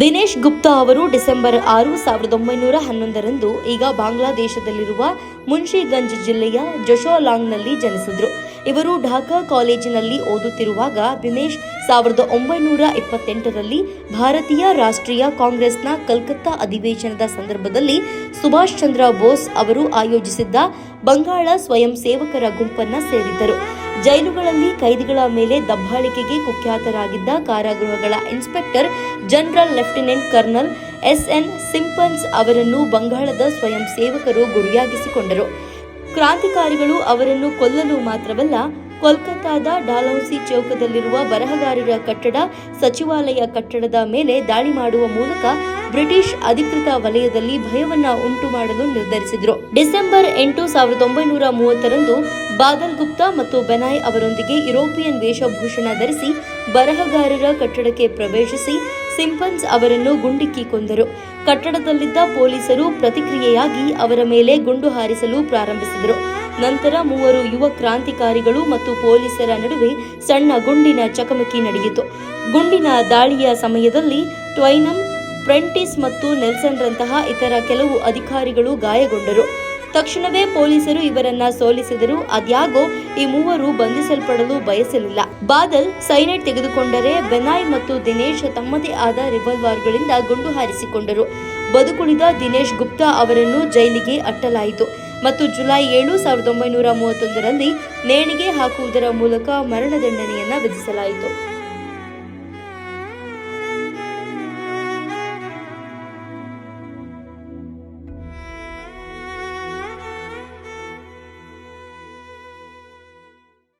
ದಿನೇಶ್ ಗುಪ್ತಾ ಅವರು ಡಿಸೆಂಬರ್ ಆರು, ಸಾವಿರದ ಒಂಬೈನೂರ ಹನ್ನೊಂದರಂದು ಈಗ ಬಾಂಗ್ಲಾದೇಶದಲ್ಲಿರುವ ಮುನ್ಷಿಗಂಜ್ ಜಿಲ್ಲೆಯ ಜೊಶೋಲಾಂಗ್ನಲ್ಲಿ ಜನಿಸಿದ್ರು. ಇವರು ಢಾಕಾ ಕಾಲೇಜಿನಲ್ಲಿ ಓದುತ್ತಿರುವಾಗ ದಿನೇಶ್ ಸಾವಿರದ ಒಂಬೈನೂರ ಇಪ್ಪತ್ತೆಂಟರಲ್ಲಿ ಭಾರತೀಯ ರಾಷ್ಟ್ರೀಯ ಕಾಂಗ್ರೆಸ್ನ ಕಲ್ಕತ್ತಾ ಅಧಿವೇಶನದ ಸಂದರ್ಭದಲ್ಲಿ ಸುಭಾಷ್ ಚಂದ್ರ ಬೋಸ್ ಅವರು ಆಯೋಜಿಸಿದ್ದ ಬಂಗಾಳ ಸ್ವಯಂ ಸೇವಕರ ಗುಂಪನ್ನು ಸೇರಿದ್ದರು. ಜೈಲುಗಳಲ್ಲಿ ಕೈದಿಗಳ ಮೇಲೆ ದಬ್ಬಾಳಿಕೆಗೆ ಕುಖ್ಯಾತರಾಗಿದ್ದ ಕಾರಾಗೃಹಗಳ inspector general lieutenant colonel S N Simpsons ಅವರನ್ನು ಬಂಗಾಳದ ಸ್ವಯಂ ಸೇವಕರು ಗುರಿಯಾಗಿಸಿಕೊಂಡರು. ಕ್ರಾಂತಿಕಾರಿಗಳು ಅವರನ್ನು ಕೊಲ್ಲಲು ಮಾತ್ರವಲ್ಲ, ಕೋಲ್ಕತ್ತಾದ ಡಾಲೌಸಿ ಚೌಕದಲ್ಲಿರುವ ಬರಹಗಾರರ ಕಟ್ಟಡ, ಸಚಿವಾಲಯ ಕಟ್ಟಡದ ಮೇಲೆ ದಾಳಿ ಮಾಡುವ ಮೂಲಕ ಬ್ರಿಟಿಷ್ ಅಧಿಕೃತ ವಲಯದಲ್ಲಿ ಭಯವನ್ನ ಉಂಟು ಮಾಡಲು ನಿರ್ಧರಿಸಿದರು. ಡಿಸೆಂಬರ್ ಎಂಟು ಸಾವಿರದ ಒಂಬೈನೂರ ಮೂವತ್ತರಂದು ಬಾದಲ್ ಗುಪ್ತಾ ಮತ್ತು ಬೆನಾಯ್ ಅವರೊಂದಿಗೆ ಯುರೋಪಿಯನ್ ವೇಷಭೂಷಣ ಧರಿಸಿ ಬರಹಗಾರರ ಕಟ್ಟಡಕ್ಕೆ ಪ್ರವೇಶಿಸಿ ಸಿಂಪನ್ಸ್ ಅವರನ್ನು ಗುಂಡಿಕ್ಕಿ ಕೊಂದರು. ಕಟ್ಟಡದಲ್ಲಿದ್ದ ಪೊಲೀಸರು ಪ್ರತಿಕ್ರಿಯೆಯಾಗಿ ಅವರ ಮೇಲೆ ಗುಂಡು ಹಾರಿಸಲು ಪ್ರಾರಂಭಿಸಿದರು. ನಂತರ ಮೂವರು ಯುವ ಕ್ರಾಂತಿಕಾರಿಗಳು ಮತ್ತು ಪೊಲೀಸರ ನಡುವೆ ಸಣ್ಣ ಗುಂಡಿನ ಚಕಮಕಿ ನಡೆಯಿತು. ಗುಂಡಿನ ದಾಳಿಯ ಸಮಯದಲ್ಲಿ ಟ್ವೈನಮ್ ಪ್ರೆಂಟಿಸ್ ಮತ್ತು ನೆಲ್ಸನ್ರಂತಹ ಇತರ ಕೆಲವು ಅಧಿಕಾರಿಗಳು ಗಾಯಗೊಂಡರು. ತಕ್ಷಣವೇ ಪೊಲೀಸರು ಇವರನ್ನ ಸೋಲಿಸಿದರು. ಅದ್ಯಾಗೋ ಈ ಮೂವರು ಬಂಧಿಸಲ್ಪಡಲು ಬಯಸಲಿಲ್ಲ. ಬಾದಲ್ ಸೈನೈಡ್ ತೆಗೆದುಕೊಂಡರೆ ಬೆನಾಯ್ ಮತ್ತು ದಿನೇಶ್ ತಮ್ಮದೇ ಆದ ರಿವಾಲ್ವರ್ಗಳಿಂದ ಗುಂಡು ಹಾರಿಸಿಕೊಂಡರು. ಬದುಕುಳಿದ ದಿನೇಶ್ ಗುಪ್ತಾ ಅವರನ್ನು ಜೈಲಿಗೆ ಅಟ್ಟಲಾಯಿತು. ಮತ್ತು ಜುಲೈ ಏಳು, ಸಾವಿರದ ಒಂಬೈನೂರ ಮೂವತ್ತೊಂದರಲ್ಲಿ ನೇಣಿಗೆ ಹಾಕುವುದರ ಮೂಲಕ ಮರಣದಂಡನೆಯನ್ನ ವಿಧಿಸಲಾಯಿತು.